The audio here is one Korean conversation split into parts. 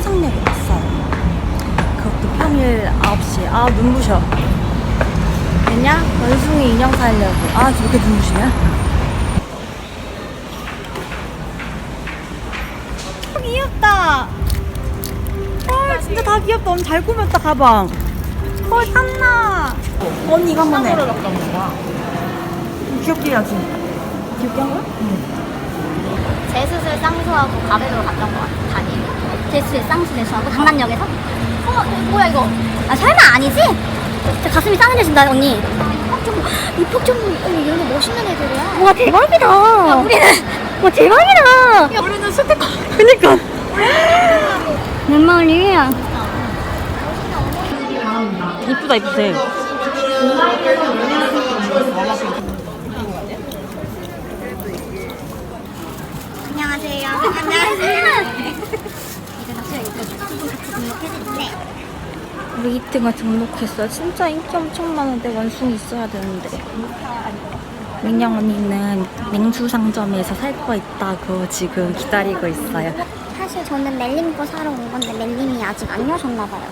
삼성역에 왔어요. 그것도 평일 9시. 아, 눈부셔. 왜냐? 원숭이 인형 사려고. 아, 저렇게 눈부시냐? 아, 귀엽다. 헐, 진짜 다 귀엽다. 언니 잘 꾸몄다, 가방. 헐, 탐나. 언니 이거 한번 해. 귀엽게 해야지. 귀엽게 한 거야? 제수술 쌍수하고 가베로 갔던 것 같아 단일 제수술 쌍수 제수하고 강남역에서? 어 뭐야 이거? 아 설마 아니지? 진짜 가슴이 싸늘해진다 언니. 이폭 좀 언니 이런 거 멋있는 애들이야. 와 대박이다. 야 우리는 와 대박이다. 야 우리는 스티커 그니까. 내 말이야? 이쁘다, 이쁘대. 안녕하세요. 안녕하세요 같이 등록해주는데 우리 이트가 등록했어요. 진짜 인기 엄청 많은데 원숭이 있어야 되는데. 민영 언니는 냉수 상점에서 살 거 있다고 지금 기다리고 있어요. 사실 저는 멜림 거 사러 온 건데 멜림이 아직 안 여셨나 봐요.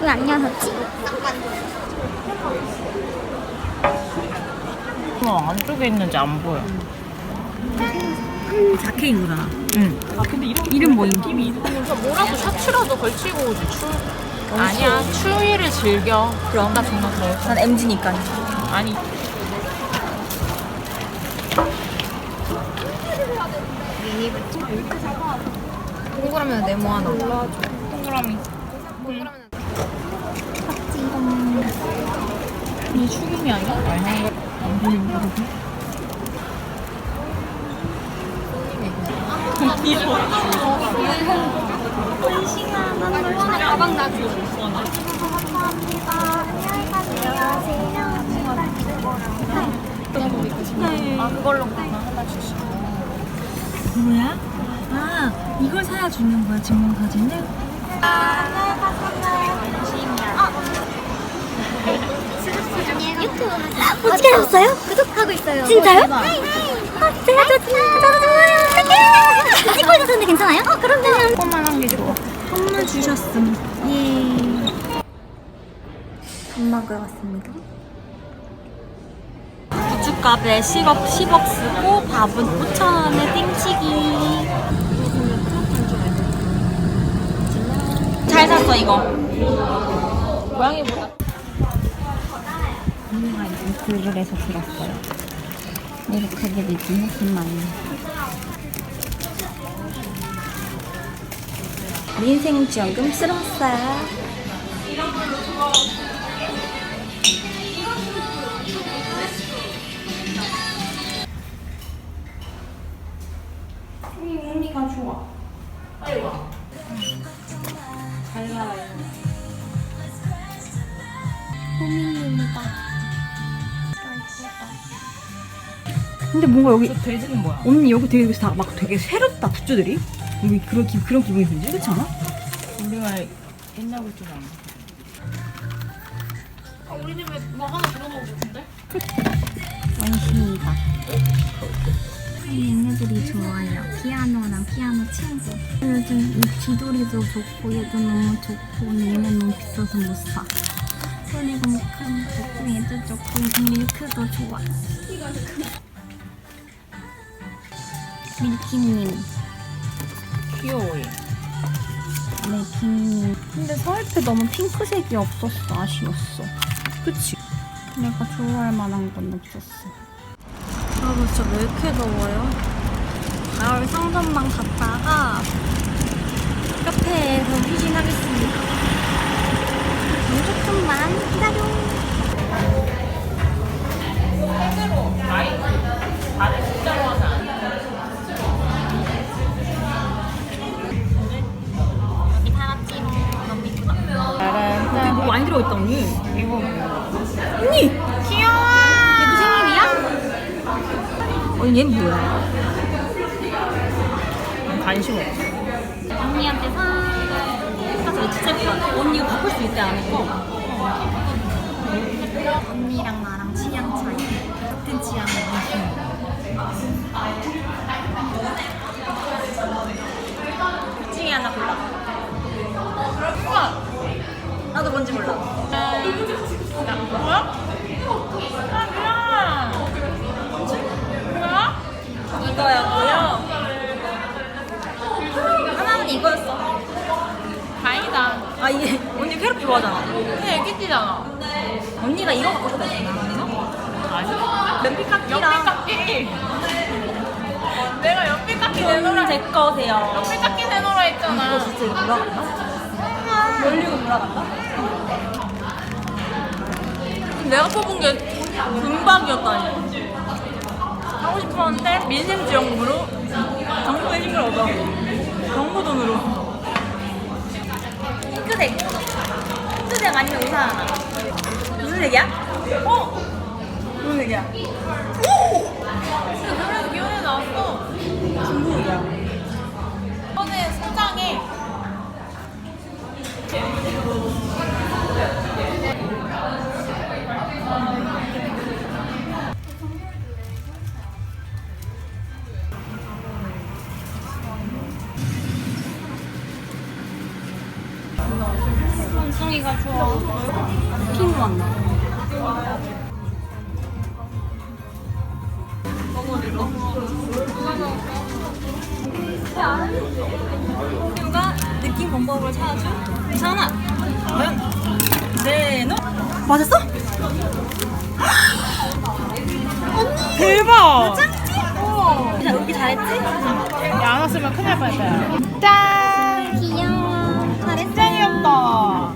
왜 안 여셨지? 어, 안쪽에 있는지 안 보여. 자케인구나. 응. 이름 뭐임? 그러니까 뭐라도 셔츠라도 걸치고 오지. 추... 아니야, 추위를 즐겨. 그럼 나 정말 더워. 난 MG니까. 아니. 동그라미 네모 하나. 동그라미. 이 축임이 아니야? 아니. 가방 놔줘. 아, 그걸로 하나 주시. 뭐야? 아, 이걸 사야 주는 거야, 증명사진을? 유튜브 하세요? 어떻게 하셨어요? 구독하고 있어요. 진짜요? 아, 제가 저 저도 좋아요. 찍고 있었는데 괜찮아요? 어, 그러면 조그만한 게 좋아. 선물 주셨음. 예. 밥 먹으러 왔습니다. 굿즈값에 10억, 10억 쓰고 밥은 5천원에 땡치기. 잘 샀어, 이거. 고양이보다. 언니가 인터뷰를 해서 들었어요. 이렇게 되지, 훨씬 민생지원금 좋아. 빨리 와. 잘 나와요. 호민입니다. 근데 뭔가 여기 저 돼지는 뭐야? 언니 여기 되게 다 막 되게 새롭다 굿즈들이 여기 그런 기, 그런 기분이 들지? 그렇지 않아? 우리가 옛날 굴줄 아는 아, 우리 집에 뭐 하나 들어가고 싶은데? 원신이다 얘네들이 좋아요. 피아노랑 피아노 친구. 요즘 이 귀돌이도 좋고 얘도 너무 좋고 근데 얘는 너무 비싸서 못 사 그리고 모카도 좋고 얘도 좋고 이 밀크도 좋아. 밀키님 귀여워, 얘. 네, 김님. 근데 서울패 너무 핑크색이 없었어. 아쉬웠어. 그치? 내가 좋아할 만한 건 없었어. 여러분, 진짜 왜 이렇게 더워요? 가을 상점만 갔다가 카페에서 휴식하겠습니다. 조금만 기다려. 여기 많이 들어있다, 언니. 이거 언니! 귀여워. 얘도 생일이야? 언니, 얘는 뭐야? 관심 없어. 언니한테 사. 사실 진짜 예쁘다. 언니 이거 바꿀 수 있대, 안 해도. 언니랑 나랑 취향 차이. 같은 취향이 둘 중에 하나 골라. 뭔지 몰라. 야, 뭐야? 아, 뭐야? 이거였고요. 하나는 이거였어. 다행이다. 아 이게 언니 캐럿 좋아하잖아. 근데 애기띠잖아. 언니가 이거 갖고. 아니. 연필 깎기랑 연필깎이. 내가 연필깎이 내놓으라. 제 거세요. 연필깎이 내놓으라 했잖아. 이거 진짜 이거 돌아간다? 열리고 돌아간다? 내가 뽑은 게 금박이었다니. 하고 싶었는데 민생지원금으로 정부의 힘을 얻어. 정부 돈으로. 핑크색. 핑크색 아니면 우산 하나. 무슨 색이야? 어? 무슨 색이야? 자, 여기 잘했지? 야, 안 왔으면 큰일 날 뻔했다. 짠! 귀여워. 잘했어. 진짜 귀엽다.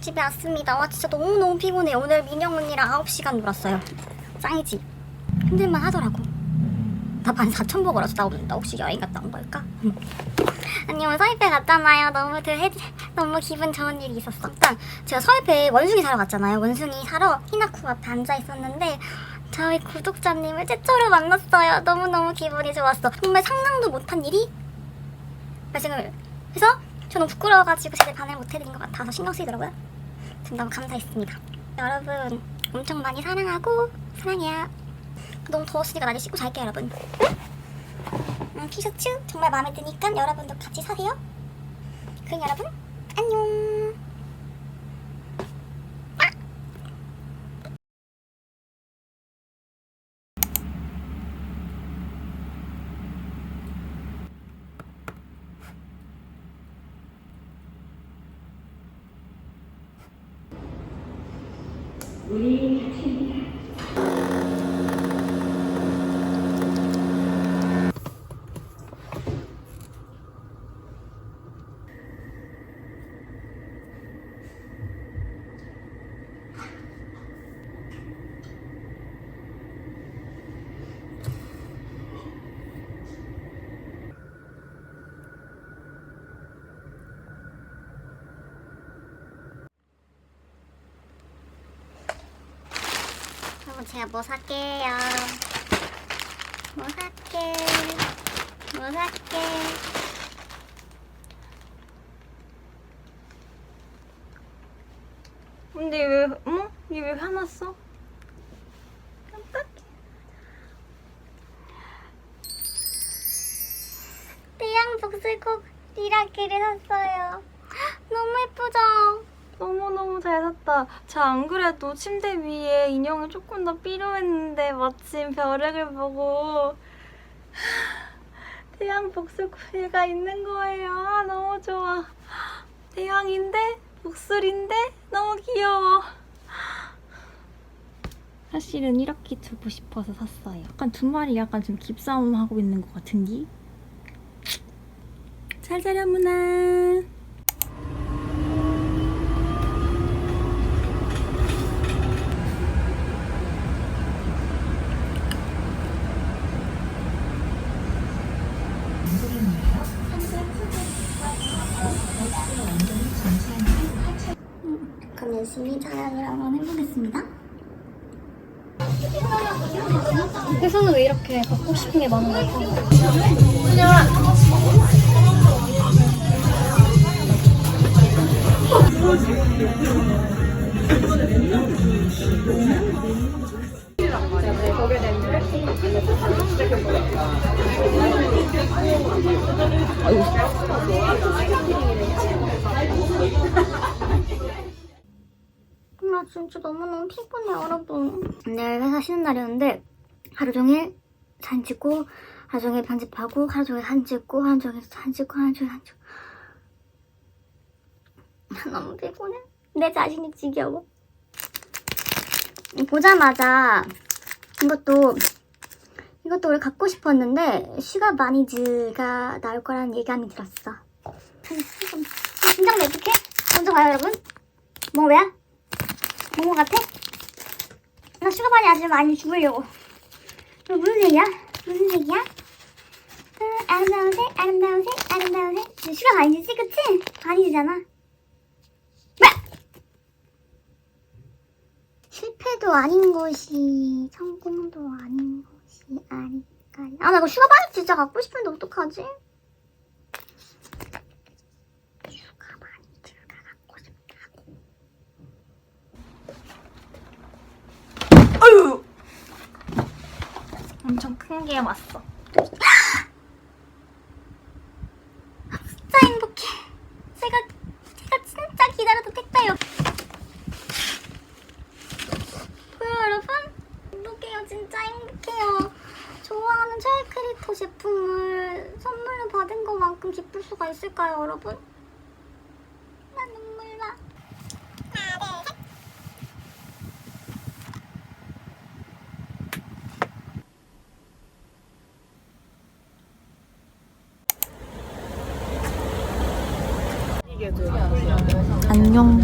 집에 왔습니다. 와 진짜 너무너무 피곤해. 오늘 민영 언니랑 9시간 놀았어요. 짱이지? 힘들만 하더라고. 나반 4천 보고라서 나, 나 혹시 여행 갔다 온 걸까? 아니 오늘 서울에 갔잖아요. 너무 드 너무 기분 좋은 일이 있었어. 일단 제가 서울에 원숭이 사러 갔잖아요. 원숭이 사러 히나쿠 앞에 앉아 있었는데 저희 구독자님을 최초로 만났어요. 너무 너무 기분이 좋았어. 정말 상상도 못한 일이 발생을 해서 저는 부끄러워가지고 제대로 반응을 못해드린 것 같아서 신경 쓰이더라고요. 지금 너무 감사했습니다. 여러분 엄청 많이 사랑하고 사랑해요. 너무 더웠으니까 나 이제 씻고 잘게요 여러분. 음, 티셔츠 정말 마음에 드니까 여러분도 같이 사세요. 그럼 여러분 안녕. 그럼 제가 뭐 살게요? 뭐 살게? 뭐 살게? 근데 왜, 어머? 얘왜 화났어? 태양 복슬콕 리라키를 샀어요. 너무 예쁘죠? 너무너무 잘 샀다. 저안 그래도 침대 위에 인형이 조금 더 필요했는데 마침 벼락을 보고 태양 복수구이가 있는 거예요. 아, 너무 좋아. 태양인데 복술인데 너무 귀여워. 사실은 이렇게 두고 싶어서 샀어요. 약간 두 마리 약간 좀 깁싸움 하고 있는 것 같은데. 잘 자려 무나. 열심히 촬영을 한번 해보겠습니다. 혜선은 왜 이렇게 갖고 싶은 게 많은 걸까? 나 진짜 너무너무 피곤해 여러분. 내일 회사 쉬는 날이었는데 하루 종일 사진 찍고 하루 종일 편집하고 하루 종일 사진 찍고 하루 종일 사진 찍고 하루 종일 사진 찍고. 나 너무 피곤해. 내 자신이 지겨워. 보자마자 이것도 이것도 원래 갖고 싶었는데 슈가 마니즈가 나올 거라는 예감이 들었어. 긴장돼 어떡해? 먼저 가요 여러분. 뭐 왜야? 뭔거 같아? 나 슈가바니 아주 많이 죽으려고. 이거 무슨 색이야? 무슨 색이야? 아, 아름다운 색, 아름다운 색, 아름다운 색. 이거 슈가 아니지, 그치? 왜? 실패도 아닌 것이 성공도 아닌 것이 아닐까요? 아, 나 이거 슈가바니 진짜 갖고 싶은데 어떡하지? 슈가바니즈가 갖고 싶다고. 엄청 큰 게 왔어. 진짜 행복해. 제가 제가 진짜 기다렸던 택배요. 보여 여러분? 행복해요. 진짜 행복해요. 좋아하는 최애 크리토 제품을 선물로 받은 것만큼 기쁠 수가 있을까요, 여러분? 나 눈물 나. 하나, 둘, 셋. 안녕.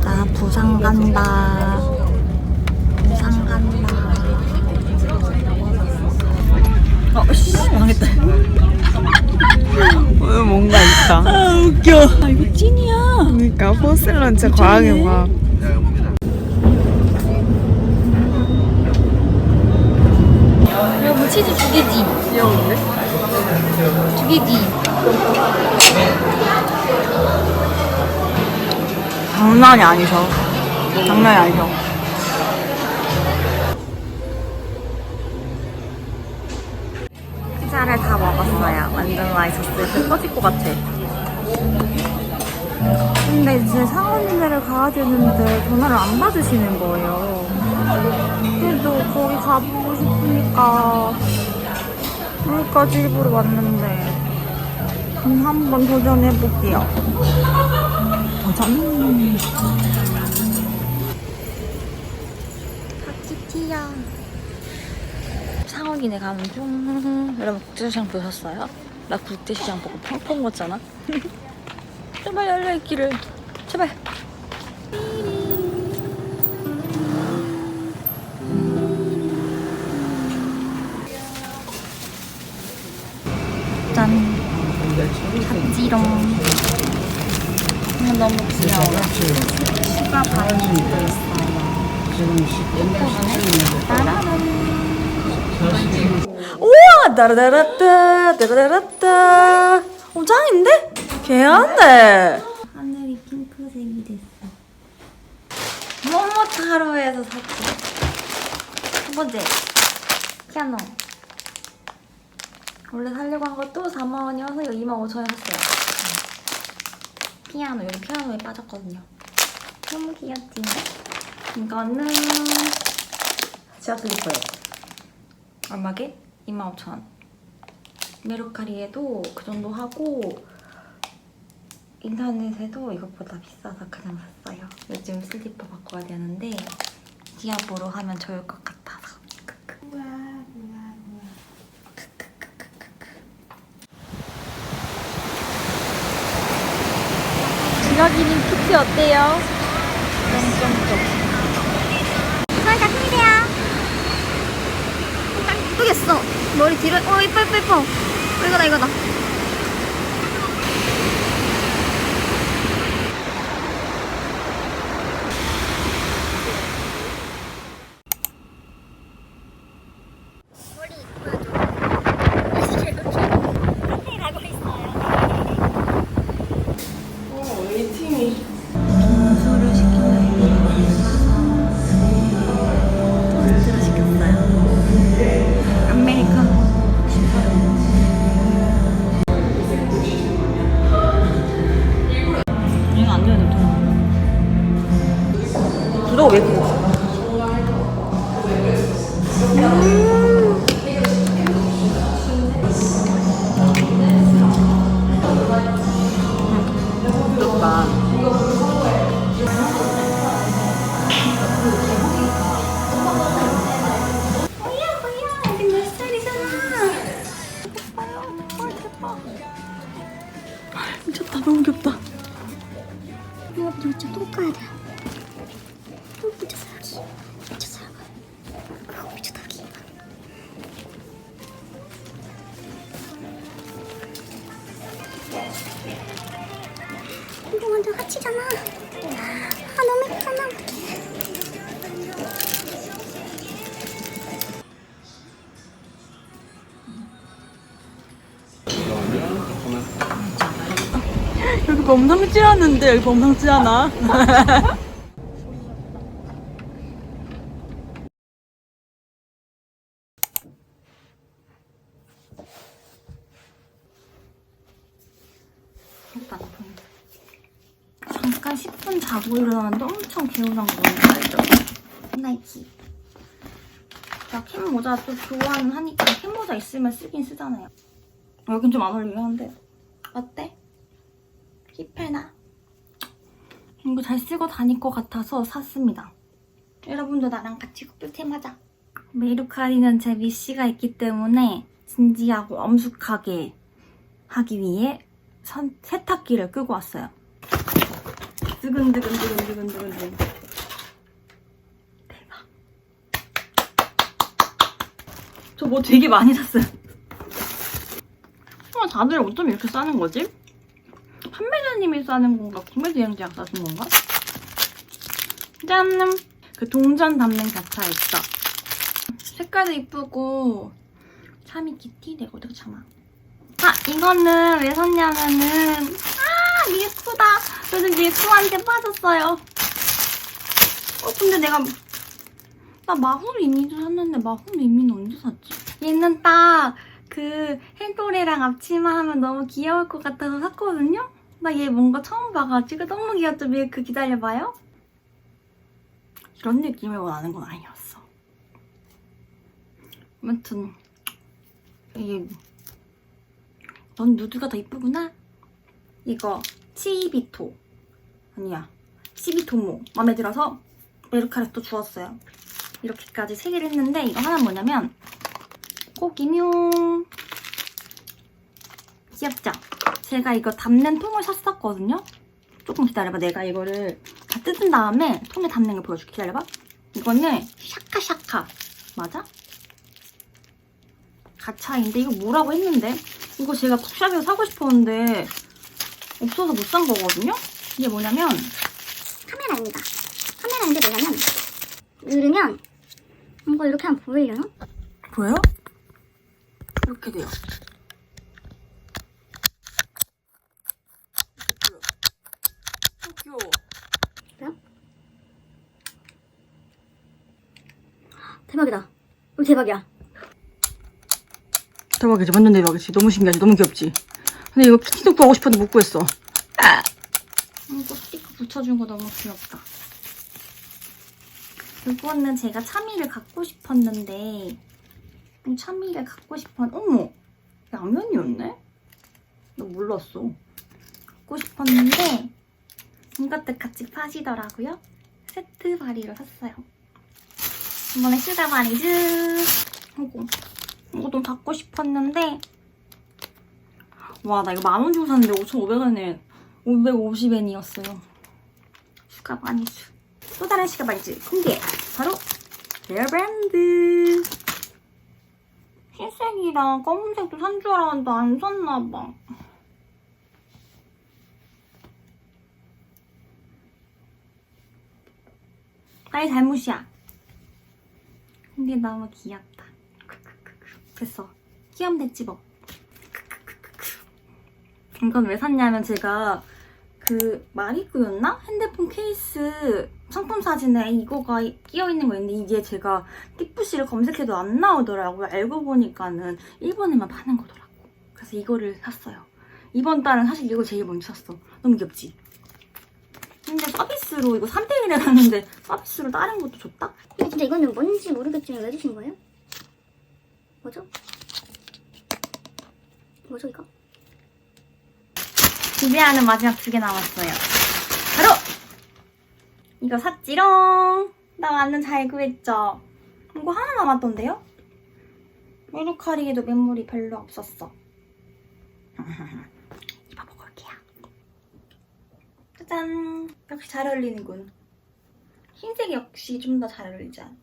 나 부산 간다. 부산 간다. 어, 씨, 망했다. 오늘 뭔가 있다. 아, 웃겨. 아, 이거 찐이야. 그러니까 포슬런 진짜 과하게 봐. 여러분 치즈 두 개지? 귀여운데? 두 개지? 장난이 아니셔. 장난이 아니셔. 피자를 다 먹었어요. 완전 맛있었어요. 배 터질 것 같아. 근데 이제 사모님네를 가야 되는데 전화를 안 받으시는 거예요. 그래도 거기 가보고 싶으니까 여기까지 일부러 왔는데 음, 한번 도전해볼게요. 도전! 파키티야. 상어기네 가면 좀 여러분 국제시장 보셨어요? 나 국제시장 보고 펑펑 먹었잖아 제발 열려있기를 제발 짠 갓지롱 이거 너무 귀여워 슈가 바이도 있어요 따라란 우와! 따라라라따, 따라라라따. 어, 짱인데? 개한데? 하늘이 핑크색이 됐어. 모모타로에서 샀지. 첫 번째, 피아노. 원래 살려고 한 것도 4만 원이어서 이거 25,000원에 샀어요. 피아노, 여기 피아노에 빠졌거든요. 너무 귀엽지? 이거는 제가 슬리퍼예요. 얼마게? 25,000원. 메루카리에도 그 정도 하고 인터넷에도 이것보다 비싸서 그냥 샀어요. 요즘 슬리퍼 바꿔야 되는데 디아보로 하면 좋을 것 같아서. 크크. 크크크크크크. 주혁이님 PT 어때요? 점점점. 그러니까 힘이야. 예쁘겠어. 머리 뒤로, 어, 이뻐, 이뻐, 이뻐. 이거다, 이거다. 스타치잖아. 아, 너무 예쁘잖아. 여기 범상치 않은데 여기 범상치 않아? 오빠 나 보인다. 잠깐 10분 자고 일어났는데 엄청 개운한 거 알죠? 나이키. 나 캔모자 또 좋아는 하니까 캔모자 있으면 쓰긴 쓰잖아요. 여긴 좀 안 어울리긴 한데. 어때? 힙해나? 이거 잘 쓰고 다닐 것 같아서 샀습니다. 여러분도 나랑 같이 꿀템하자. 메이루카리는 제 미씨가 있기 때문에 진지하고 엄숙하게 하기 위해 선, 세탁기를 끄고 왔어요. 두근두근두근두근두근. 대박. 저 뭐 되게 많이 샀어요. 어, 다들 어쩜 이렇게 싸는 거지? 판매자님이 싸는 건가? 구매대행제약 싸준 건가? 짠! 그 동전 담는 격차 있어. 색깔도 이쁘고 참이 키티 내가 어떻게 참아? 아 이거는 왜 샀냐면은 아 밀크다 요즘 밀크한테 빠졌어요 어 근데 내가 나 마후르 이미도 샀는데 마후르 이미는 언제 샀지? 얘는 딱 그 헬도레랑 앞치마 하면 너무 귀여울 것 같아서 샀거든요? 나 얘 뭔가 처음 봐가지고 너무 귀엽죠 밀크 기다려봐요 이런 느낌을 원하는 건 아니었어 아무튼 이게 넌 누드가 더 이쁘구나. 이거 치비토 아니야 시비토모 마음에 들어서 메르카를 또 주었어요. 이렇게까지 세 개를 했는데 이거 하나는 뭐냐면 꽃기뮨 귀엽죠? 제가 이거 담는 통을 샀었거든요. 조금 기다려봐. 내가 이거를 다 뜯은 다음에 통에 담는 걸 보여줄게. 기다려봐. 이거는 샤카샤카 맞아? 가차인데 이거 뭐라고 했는데 이거 제가 쿡샵에서 사고 싶었는데 없어서 못 산 거거든요? 이게 뭐냐면 카메라입니다. 카메라인데 뭐냐면 누르면 이거 이렇게 하면 보이려나? 보여요? 이렇게 돼요. 어, 귀여워. 대박이다. 이거 대박이야. 대박이지 완전 대박이지 너무 신기하지 너무 귀엽지 근데 이거 키티독도 하고 싶었는데 못 구했어 이거 스티커 붙여준 거 너무 귀엽다. 이거는 제가 참이를 갖고 싶었는데 이 참이를 갖고 싶었 어머 라면이었네? 나 몰랐어. 갖고 싶었는데 이것도 같이 파시더라고요. 세트 바리로 샀어요. 이번에 슈가 바리즈. 이거 이것도 갖고 싶었는데 와 나 이거 만 원 주고 샀는데 5,500원에 550엔이었어요. 슈가 바니즈. 또 다른 슈가 바니즈 공개. 바로 레어브랜드. 흰색이랑 검은색도 산 줄 알았는데 안 샀나봐. 나의 잘못이야. 근데 너무 귀엽다. 됐어. 귀염 됐지 뭐. 이건 왜 샀냐면 제가 그 마리꾸였나? 핸드폰 케이스 상품 사진에 이거가 끼어있는 거 있는데 이게 제가 띠푸시를 검색해도 안 나오더라고요. 알고 보니까는 일본에만 파는 거더라고. 그래서 이거를 샀어요. 이번 달은 사실 이거 제일 먼저 샀어. 너무 귀엽지? 근데 서비스로 이거 3대1에 샀는데 서비스로 다른 것도 줬다? 근데 진짜 이거는 뭔지 모르겠지만 왜 주신 거예요? 뭐죠? 뭐죠 이거? 기대하는 마지막 두 개 남았어요. 바로 이거 샀지롱. 나 완전 잘 구했죠. 이거 하나 남았던데요? 메루카리에도 매물이 별로 없었어. 입어볼게요. 짜잔. 역시 잘 어울리는군. 흰색이 역시 좀 더 잘 어울리지 않아?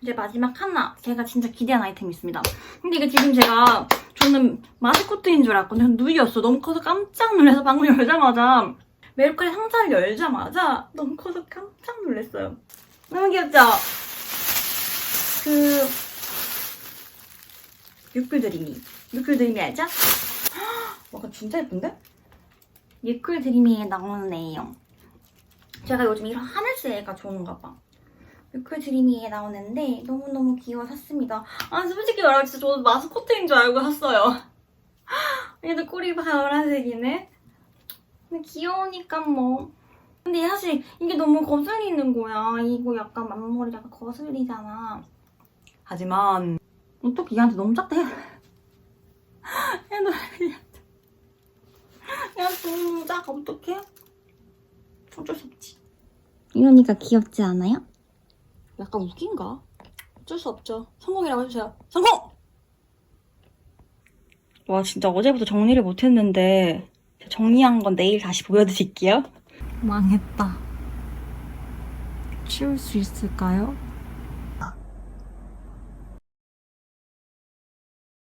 이제 마지막 하나 제가 진짜 기대한 아이템이 있습니다. 근데 이게 지금 제가 저는 마스코트인 줄 알았거든요. 누이였어. 너무 커서 깜짝 놀라서 방금 열자마자 메이크업 상자를 열자마자 너무 커서 깜짝 놀랐어요. 너무 귀엽죠? 그 유클드림이 유클드림이 알죠? 뭔가 진짜 예쁜데? 유클드림이에 나오는 애예요. 제가 요즘 이런 하늘색이 좋은가 봐. 유클 드리미에 나오는데 너무너무 귀여워 샀습니다. 아 솔직히 말하면 진짜 저도 마스코트인 줄 알고 샀어요. 얘도 꼬리 파란색이네. 근데 귀여우니까 뭐. 근데 사실 이게 너무 거슬리는 거야. 이거 약간 앞머리 약간 거슬리잖아. 하지만 어떻게 얘한테 너무 작다 해. 얘도 얘한테 너무 작아 어떡해? 어쩔 수 없지. 이러니까 귀엽지 않아요? 약간 웃긴가? 어쩔 수 없죠. 성공이라고 해주세요. 성공! 와 진짜 어제부터 정리를 못했는데 정리한 건 내일 다시 보여드릴게요. 망했다. 치울 수 있을까요?